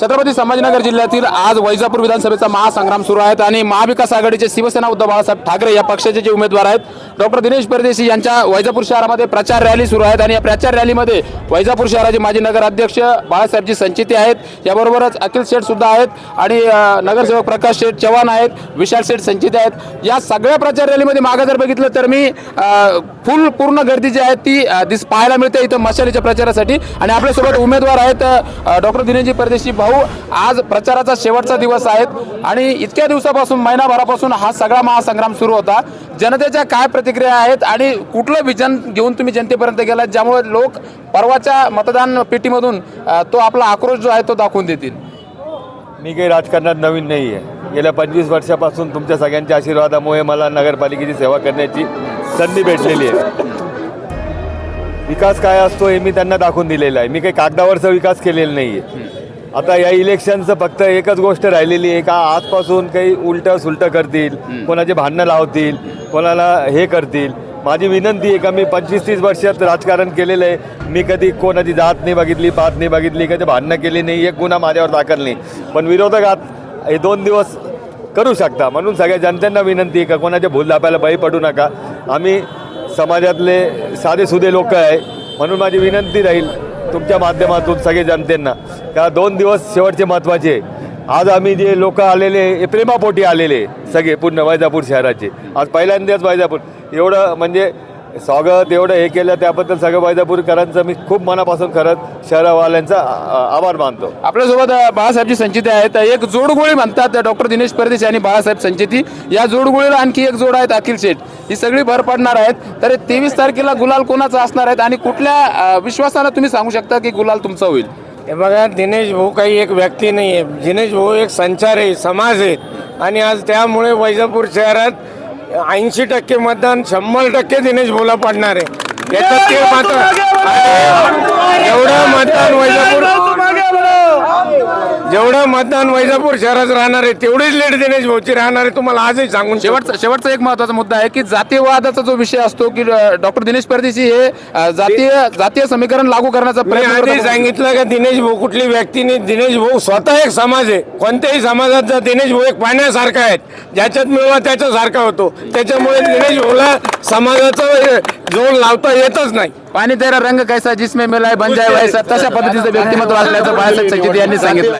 छत्रपती संभाजीनगर जिल्ह्यातील आज वैजापूर विधानसभेचा महासंग्राम सुरू आहे आणि महाविकास आघाडीचे शिवसेना उद्धव बाळासाहेब ठाकरे या पक्षाचे जे उमेदवार आहेत डॉक्टर दिनेश परदेशी यांच्या वैजापूर शहरामध्ये प्रचार रॅली सुरू आहेत आणि या प्रचार रॅलीमध्ये वैजापूर शहराचे माजी नगराध्यक्ष बाळासाहेबजी संचिती आहेत. याबरोबरच अखिल शेठ सुद्धा आहेत आणि नगरसेवक प्रकाश शेठ चव्हाण आहेत विशाल शेठ संचिती आहेत. या सगळ्या प्रचार रॅलीमध्ये मागं जर बघितलं तर मी फुल पूर्ण गर्दी जी आहे ती दिस पाहायला मिळते इथं मशालीच्या प्रचारासाठी. आणि आपल्यासोबत उमेदवार आहेत डॉक्टर दिनेशजी परदेशी भाऊ आज प्रचाराचा शेवटचा दिवस आहेत आणि इतक्या दिवसापासून महिनाभरापासून हा सगळा महासंग्राम सुरू होता. जनतेच्या काय प्रतिक्रिया आहेत आणि कुठलं विजन घेऊन तुम्ही जनतेपर्यंत गेलात ज्यामुळे लोक परवाच्या मतदान पेटीमधून तो आपला आक्रोश जो आहे तो दाखवून देतील? मी काही राजकारणात नवीन नाही आहे. गेल्या पंचवीस वर्षापासून तुमच्या सगळ्यांच्या आशीर्वादामुळे मला नगरपालिकेची सेवा करण्याची संधी भेटलेली आहे. विकास काय असतो हे मी त्यांना दाखवून दिलेला आहे. मी काही कागदावरचा विकास केलेला नाही आहे आता या इलेक्शनचं फक्त एकच गोष्ट राहिलेली आहे का आजपासून काही उलटं सुलटं करतील कोणाचे भांडणं लावतील कोणाला हे करतील. माझी विनंती आहे का मी पंचवीस तीस वर्षात राजकारण केलेलं आहे. मी कधी कोणाची जात नाही बघितली पात नाही बघितली कधी भांडणं केली नाही एक गुन्हा माझ्यावर दाखल नाही. पण विरोधकात हे दोन दिवस करू शकता. म्हणून सगळ्या जनतेंना विनंती आहे का कोणाच्या भूल दापायला बळी पडू नका. आम्ही समाजातले साधेसुधे लोक आहे. म्हणून माझी विनंती राहील तुमच्या माध्यमातून सगळे जनतेंना. का दोन दिवस शेवटचे महत्त्वाचे आज आम्ही जे लोक आलेले हे प्रेमापोटी आलेले सगळे पूर्ण वैजापूर शहराचे. आज पहिल्यांदाच वैजापूर. एवढं म्हणजे स्वागत एवढं हे केलं त्याबद्दल सगळं वैजापूरकरांचं मी खूप मनापासून खरंच शहरावाल्यांचा आभार मानतो. आपल्यासोबत अ, बाळासाहेबजी संचिती आहेत. एक जोडगोळी म्हणतात डॉक्टर दिनेश परदेशी आणि बाळासाहेब संचिती. या जोडगोळीला आणखी एक जोड आहेत अखिल शेठ. ही सगळी भर पडणार आहेत. तर तेवीस तारखेला गुलाल कोणाचा असणार आहेत? आणि कुठल्या विश्वासानं तुम्ही सांगू शकता की गुलाल तुमचा होईल? हे बघा दिनेश भाऊ काही एक व्यक्ती नाही आहे दिनेश भाऊ एक संचार आहे समाज आहे. आणि आज त्यामुळे वैजापूर शहरात ऐंशी टक्के मतदान शंभर टक्के दिनेश भाऊला पडणार. आहे याच्यात ते मात्र एवढं मतदान वैजापूर जेवढं मतदान वैजापूर शहरात राहणार आहे तेवढीच लेट दिनेश भाऊची राहणार आहे तुम्हाला आजही सांगून शेवट शेवटचा शेवटचा एक महत्त्वाचा मुद्दा आहे की जातीयवादाचा जो विषय असतो की डॉक्टर दिनेश परदेशी हे अ, जातीय जातीय समीकरण लागू करण्याचा मी प्रयत्न आधी करतात. सांगितलं का दिनेश भाऊ कुठली व्यक्ती नाही दिनेश भाऊ स्वतः एक समाज आहे. कोणत्याही समाजात जर दिनेश भाऊ एक पाण्यासारखा आहे ज्याच्यात मिळवा त्याच्यासारखा होतो. त्याच्यामुळे दिनेश भाऊला समाजाचं जोड लावता येतच नाही. पाणी तेरा रंग कैसा जिसमें मिलाय बन जाय वैसा तशा पद्धतीचं व्यक्तिमत्व असल्याचं बाळासाहेब संचिती यांनी सांगितलं.